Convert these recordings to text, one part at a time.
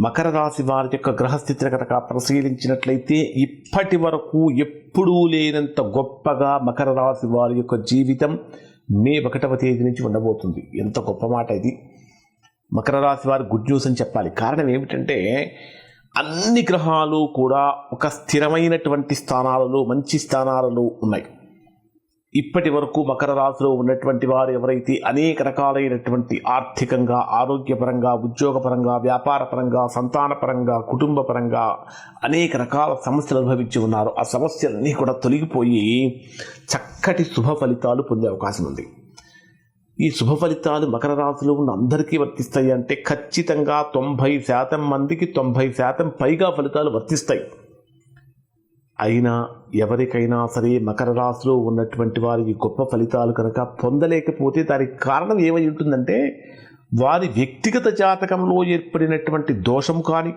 మకర రాశి వారి యొక్క గ్రహస్థితిని కనుక పరిశీలించినట్లయితే ఇప్పటి వరకు ఎప్పుడూ లేనంత గొప్పగా మకర రాశి వారి యొక్క జీవితం మే ఒకటవ తేదీ నుంచి ఉండబోతుంది. ఎంత గొప్ప మాట ఇది. మకర రాశి వారి గుడ్ న్యూస్ అని చెప్పాలి. కారణం ఏమిటంటే అన్ని గ్రహాలు కూడా ఒక స్థిరమైనటువంటి స్థానాలలో మంచి స్థానాలలో ఉన్నాయి. ఇప్పటి వరకు మకర రాశిలో ఉన్నటువంటి వారు ఎవరైతే అనేక రకాలైనటువంటి ఆర్థికంగా ఆరోగ్యపరంగా ఉద్యోగపరంగా వ్యాపారపరంగా సంతానపరంగా కుటుంబపరంగా అనేక రకాల సమస్యలు అనుభవించి ఉన్నారు. ఆ సమస్యలన్నీ కూడా తొలగిపోయి చక్కటి శుభ ఫలితాలు పొందే అవకాశం ఉంది. ఈ శుభ ఫలితాలు మకర రాశిలో ఉన్న అందరికీ వర్తిస్తాయి అంటే ఖచ్చితంగా తొంభై శాతం మందికి తొంభై శాతం పైగా ఫలితాలు వర్తిస్తాయి. అయినా ఎవరికైనా సరే మకర రాశిలో ఉన్నటువంటి వారికి గొప్ప ఫలితాలు కనుక పొందలేకపోతే దానికి కారణం ఏమై ఉంటుందంటే వారి వ్యక్తిగత జాతకంలో ఏర్పడినటువంటి దోషం కానీ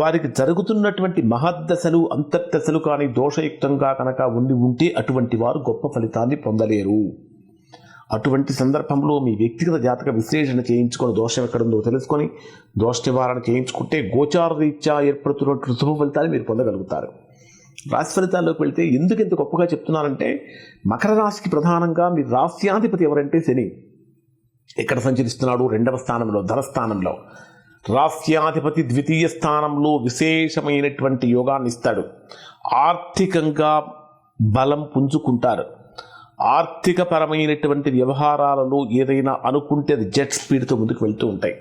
వారికి జరుగుతున్నటువంటి మహద్దశలు అంతర్దశలు కానీ దోషయుక్తంగా కనుక ఉండి ఉంటే అటువంటి వారు గొప్ప ఫలితాన్ని పొందలేరు. అటువంటి సందర్భంలో మీ వ్యక్తిగత జాతక విశ్లేషణ చేయించుకొని దోషం ఎక్కడుందో తెలుసుకొని దోష నివారణ చేయించుకుంటే గోచార రీత్యా ఏర్పడుతున్నటువంటి శుభ ఫలితాలు మీరు పొందగలుగుతారు. రాశి ఫలితాల్లోకి వెళ్తే ఎందుకు ఇంత గొప్పగా చెప్తున్నానంటే మకర రాశికి ప్రధానంగా మీ రాశ్యాధిపతి ఎవరంటే శని. ఎక్కడ సంచరిస్తున్నాడు రెండవ స్థానంలో ధనస్థానంలో రాస్యాధిపతి ద్వితీయ స్థానంలో విశేషమైనటువంటి యోగాన్ని ఇస్తాడు. ఆర్థికంగా బలం పుంజుకుంటారు. ఆర్థికపరమైనటువంటి వ్యవహారాలలో ఏదైనా అనుకుంటే అది జెట్ స్పీడ్తో ముందుకు వెళ్తూ ఉంటాయి.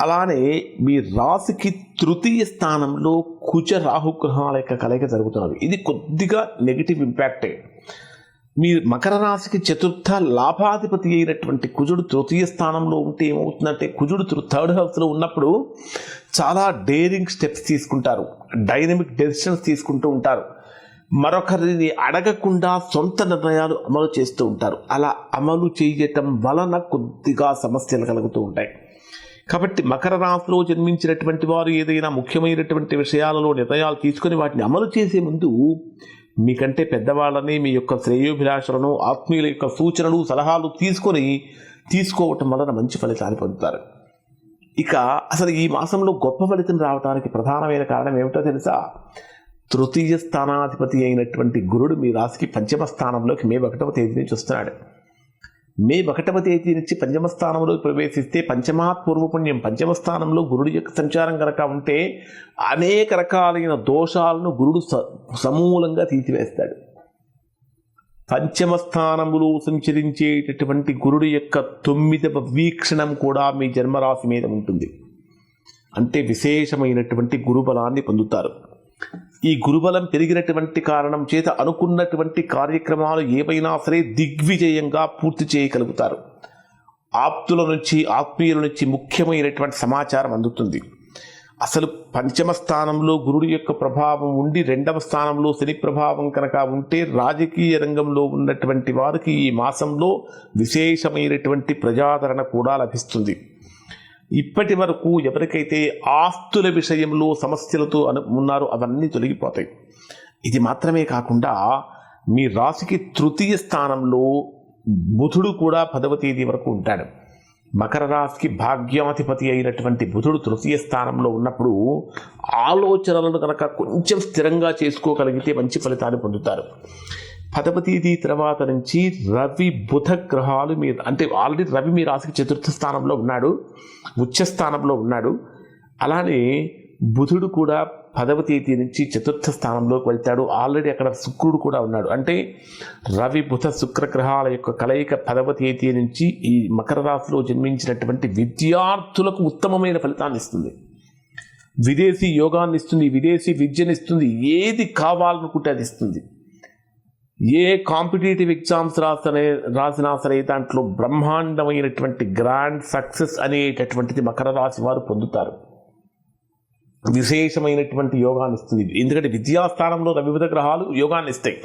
అలానే మీ రాశికి తృతీయ స్థానంలో కుచ రాహుగ్రహాల యొక్క కలయిక జరుగుతున్నది. ఇది కొద్దిగా నెగిటివ్ ఇంపాక్టే మీ మకర రాశికి చతుర్థ లాభాధిపతి అయినటువంటి కుజుడు తృతీయ స్థానంలో ఉంటే ఏమవుతుందంటే కుజుడు థర్డ్ థర్డ్ హౌస్లో ఉన్నప్పుడు చాలా డేరింగ్ స్టెప్స్ తీసుకుంటారు. డైనమిక్ డెసిషన్స్ తీసుకుంటూ ఉంటారు. మరొకరిని అడగకుండా సొంత నిర్ణయాలు అమలు చేస్తూ ఉంటారు. అలా అమలు చేయటం వలన కొద్దిగా సమస్యలు కలుగుతూ ఉంటాయి. కాబట్టి మకర రాశిలో జన్మించినటువంటి వారు ఏదైనా ముఖ్యమైనటువంటి విషయాలలో నిర్ణయాలు తీసుకొని వాటిని అమలు చేసే ముందు మీకంటే పెద్దవాళ్ళని మీ యొక్క శ్రేయోభిలాషలను ఆత్మీయుల యొక్క సూచనలు సలహాలు తీసుకొని తీసుకోవటం వలన మంచి ఫలితాన్ని పొందుతారు. ఇక అసలు ఈ మాసంలో గొప్ప ఫలితం రావడానికి ప్రధానమైన కారణం ఏమిటో తెలుసా? తృతీయ స్థానాధిపతి అయినటువంటి గురుడు మీ రాశికి పంచమ స్థానంలోకి మే ఒకటవ తేదీ నుంచి వస్తున్నాడు. మే ఒకటవ తేదీ నుంచి పంచమ స్థానంలో ప్రవేశిస్తే పంచమాత్ పూర్వపుణ్యం పంచమ స్థానంలో గురుడు యొక్క సంచారం కనుక ఉంటే అనేక రకాలైన దోషాలను గురుడు స సమూలంగా తీసివేస్తాడు. పంచమ స్థానములో సంచరించేటటువంటి గురుడు యొక్క తొమ్మిదవ వీక్షణం కూడా మీ జన్మరాశి మీద ఉంటుంది. అంటే విశేషమైనటువంటి గురుబలాన్ని పొందుతారు. ఈ గురుబలం పెరిగినటువంటి కారణం చేత అనుకున్నటువంటి కార్యక్రమాలు ఏవైనా సరే దిగ్విజయంగా పూర్తి చేయగలుగుతారు. ఆప్తుల నుంచి ఆత్మీయుల నుంచి ముఖ్యమైనటువంటి సమాచారం అందుతుంది. అసలు పంచమ స్థానంలో గురుడి యొక్క ప్రభావం ఉండి రెండవ స్థానంలో శని ప్రభావం కనుక ఉంటే రాజకీయ రంగంలో ఉన్నటువంటి వారికి ఈ మాసంలో విశేషమైనటువంటి ప్రజాదరణ కూడా లభిస్తుంది. ఇప్పటి వరకు ఎవరికైతే ఆస్తుల విషయంలో సమస్యలతో అను ఉన్నారో అవన్నీ తొలగిపోతాయి. ఇది మాత్రమే కాకుండా మీ రాశికి తృతీయ స్థానంలో బుధుడు కూడా పదవ తేదీ వరకు ఉంటాడు. మకర రాశికి భాగ్యాధిపతి అయినటువంటి బుధుడు తృతీయ స్థానంలో ఉన్నప్పుడు ఆలోచనలను కనుక కొంచెం స్థిరంగా చేసుకోగలిగితే మంచి ఫలితాన్ని పొందుతారు. పదవ తేదీ తర్వాత నుంచి రవి బుధ గ్రహాలు మీ అంటే ఆల్రెడీ రవి మీ రాశికి చతుర్థ స్థానంలో ఉన్నాడు ఉచ్చ స్థానంలో ఉన్నాడు. అలానే బుధుడు కూడా పదవ తేదీ నుంచి చతుర్థ స్థానంలోకి వెళ్తాడు. ఆల్రెడీ అక్కడ శుక్రుడు కూడా ఉన్నాడు. అంటే రవి బుధ శుక్ర గ్రహాల యొక్క కలయిక పదవ తేదీ నుంచి ఈ మకర రాశిలో జన్మించినటువంటి విద్యార్థులకు ఉత్తమమైన ఫలితాన్ని ఇస్తుంది. విదేశీ యోగాన్ని ఇస్తుంది విదేశీ విద్యను ఇస్తుంది ఏది కావాలనుకుంటే అది ఇస్తుంది. ఏ కాంపిటేటివ్ ఎగ్జామ్స్ రాసనే రాసినా సరే దాంట్లో బ్రహ్మాండమైనటువంటి గ్రాండ్ సక్సెస్ అనేటటువంటిది మకర రాశి వారు పొందుతారు. విశేషమైనటువంటి యోగాన్ని ఇస్తుంది. ఎందుకంటే విద్యాస్థానంలో వివిధ గ్రహాలు యోగాన్ని ఇస్తాయి.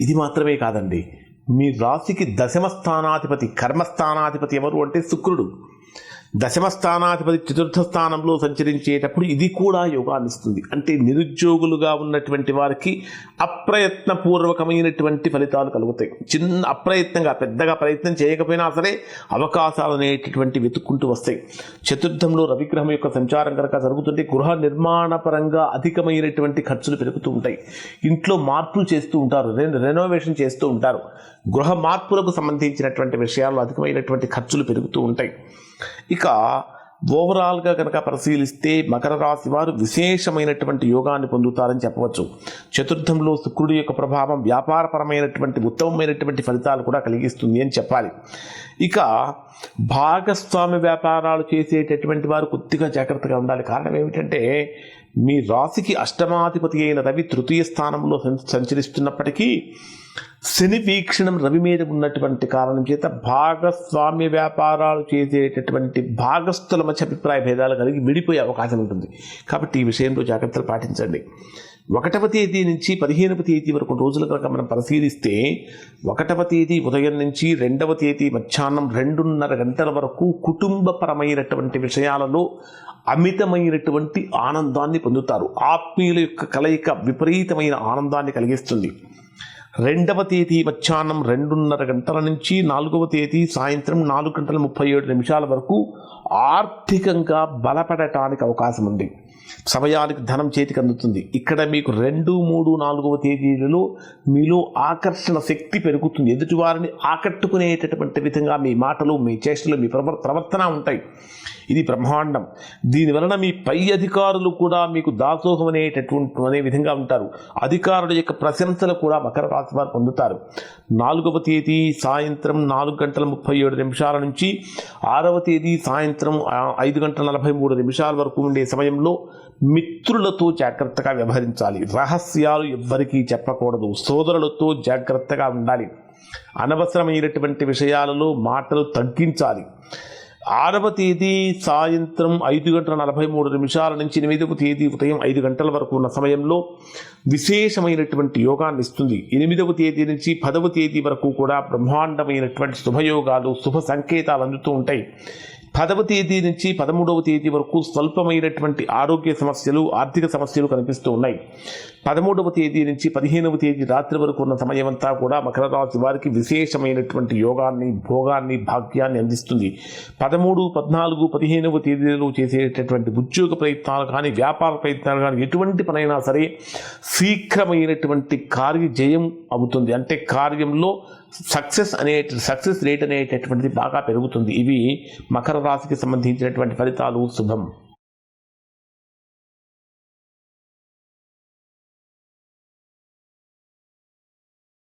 ఇది మాత్రమే కాదండి. మీ రాశికి దశమ స్థానాధిపతి కర్మస్థానాధిపతి ఎవరు అంటే శుక్రుడు. దశమ స్థానాధిపతి చతుర్థ స్థానంలో సంచరించేటప్పుడు ఇది కూడా యోగాన్ని ఇస్తుంది. అంటే నిరుద్యోగులుగా ఉన్నటువంటి వారికి అప్రయత్నపూర్వకమైనటువంటి ఫలితాలు కలుగుతాయి. చిన్న అప్రయత్నంగా పెద్దగా ప్రయత్నం చేయకపోయినా సరే అవకాశాలు అనేటటువంటి వెతుక్కుంటూ వస్తాయి. చతుర్థంలో రవిగ్రహం యొక్క సంచారం కనుక జరుగుతుంటే గృహ నిర్మాణ పరంగా అధికమైనటువంటి ఖర్చులు పెరుగుతూ ఉంటాయి. ఇంట్లో మార్పులు చేస్తూ ఉంటారు రెనోవేషన్ చేస్తూ ఉంటారు. గృహ మార్పులకు సంబంధించినటువంటి విషయాల్లో అధికమైనటువంటి ఖర్చులు పెరుగుతూ ఉంటాయి. ఇక ఓవరాల్గా కనుక పరిశీలిస్తే మకర రాశి వారు విశేషమైనటువంటి యోగాన్ని పొందుతారని చెప్పవచ్చు. చతుర్థంలో శుక్రుడి యొక్క ప్రభావం వ్యాపారపరమైనటువంటి ఉత్తమమైనటువంటి ఫలితాలు కూడా కలిగిస్తుంది అని చెప్పాలి. ఇక భాగస్వామి వ్యాపారాలు చేసేటటువంటి వారు కొద్దిగా జాగ్రత్తగా ఉండాలి. కారణం ఏమిటంటే మీ రాశికి అష్టమాధిపతి అయిన రవి తృతీయ స్థానంలో సంచరిస్తున్నప్పటికీ శని వీక్షణం రవి మీద ఉన్నటువంటి కారణం చేత భాగస్వామ్య వ్యాపారాలు చేసేటటువంటి భాగస్థుల మధ్య అభిప్రాయ భేదాలు కలిగి విడిపోయే అవకాశం ఉంటుంది. కాబట్టి ఈ విషయంలో జాగ్రత్తలు పాటించండి. ఒకటవ తేదీ నుంచి పదిహేనవ తేదీ వరకు రోజుల కనుక మనం పరిశీలిస్తే ఒకటవ తేదీ ఉదయం నుంచి రెండవ తేదీ మధ్యాహ్నం రెండున్నర గంటల వరకు కుటుంబపరమైనటువంటి విషయాలలో అమితమైనటువంటి ఆనందాన్ని పొందుతారు. ఆత్మీయుల యొక్క కలయిక విపరీతమైన ఆనందాన్ని కలిగిస్తుంది. రెండవ తేదీ మధ్యాహ్నం రెండున్నర గంటల నుంచి నాలుగవ తేదీ సాయంత్రం నాలుగు గంటల ముప్పై ఏడు నిమిషాల వరకు ఆర్థికంగా బలపడటానికి అవకాశం ఉంది సమయానికి ధనం చేతికి అందుతుంది. ఇక్కడ మీకు రెండు మూడు నాలుగవ తేదీలలో మీలో ఆకర్షణ శక్తి పెరుగుతుంది. ఎదుటివారిని ఆకట్టుకునేటటువంటి విధంగా మీ మాటలు మీ చేష్టలు మీ ప్రవర్ ప్రవర్తన ఉంటాయి. ఇది బ్రహ్మాండం. దీనివలన మీ పై అధికారులు కూడా మీకు దాసోహం అనేటటువంటి అనే విధంగా ఉంటారు. అధికారుల యొక్క ప్రశంసలు కూడా మకర రాశి వారు పొందుతారు. నాలుగవ తేదీ సాయంత్రం నాలుగు గంటల ముప్పై ఏడు నిమిషాల నుంచి ఆరవ తేదీ సాయంత్రం ఐదు గంటల నలభై మూడు నిమిషాల వరకు ఉండే సమయంలో మిత్రులతో జాగ్రత్తగా వ్యవహరించాలి. రహస్యాలు ఎవ్వరికీ చెప్పకూడదు. సోదరులతో జాగ్రత్తగా ఉండాలి. అనవసరమైనటువంటి విషయాలలో మాటలు తగ్గించాలి. ఆరవ తేదీ సాయంత్రం ఐదు గంటల నలభై మూడు నిమిషాల నుంచి ఎనిమిదవ తేదీ ఉదయం ఐదు గంటల వరకు ఉన్న సమయంలో విశేషమైనటువంటి యోగాన్ని ఇస్తుంది. ఎనిమిదవ తేదీ నుంచి పదవ తేదీ వరకు కూడా బ్రహ్మాండమైనటువంటి శుభయోగాలు శుభ సంకేతాలు అందుతూ ఉంటాయి. పదవ తేదీ నుంచి పదమూడవ తేదీ వరకు స్వల్పమైనటువంటి ఆరోగ్య సమస్యలు ఆర్థిక సమస్యలు కనిపిస్తూ ఉన్నాయి. పదమూడవ తేదీ నుంచి పదిహేనవ తేదీ రాత్రి వరకు ఉన్న సమయం అంతా కూడా మకర రాశి వారికి విశేషమైనటువంటి యోగాన్ని భోగాన్ని భాగ్యాన్ని అందిస్తుంది. పదమూడు పద్నాలుగు పదిహేనవ తేదీలలో చేసేటటువంటి ఉద్యోగ ప్రయత్నాలు కానీ వ్యాపార ప్రయత్నాలు కానీ ఎటువంటి పనైనా సరే శీఘ్రమైనటువంటి కార్య జయం అవుతుంది. అంటే కార్యంలో సక్సెస్ అనే సక్సెస్ రేట్ అనేటటువంటిది బాగా పెరుగుతుంది. ఇవి మకర రాశికి సంబంధించినటువంటి ఫలితాలు శుభం.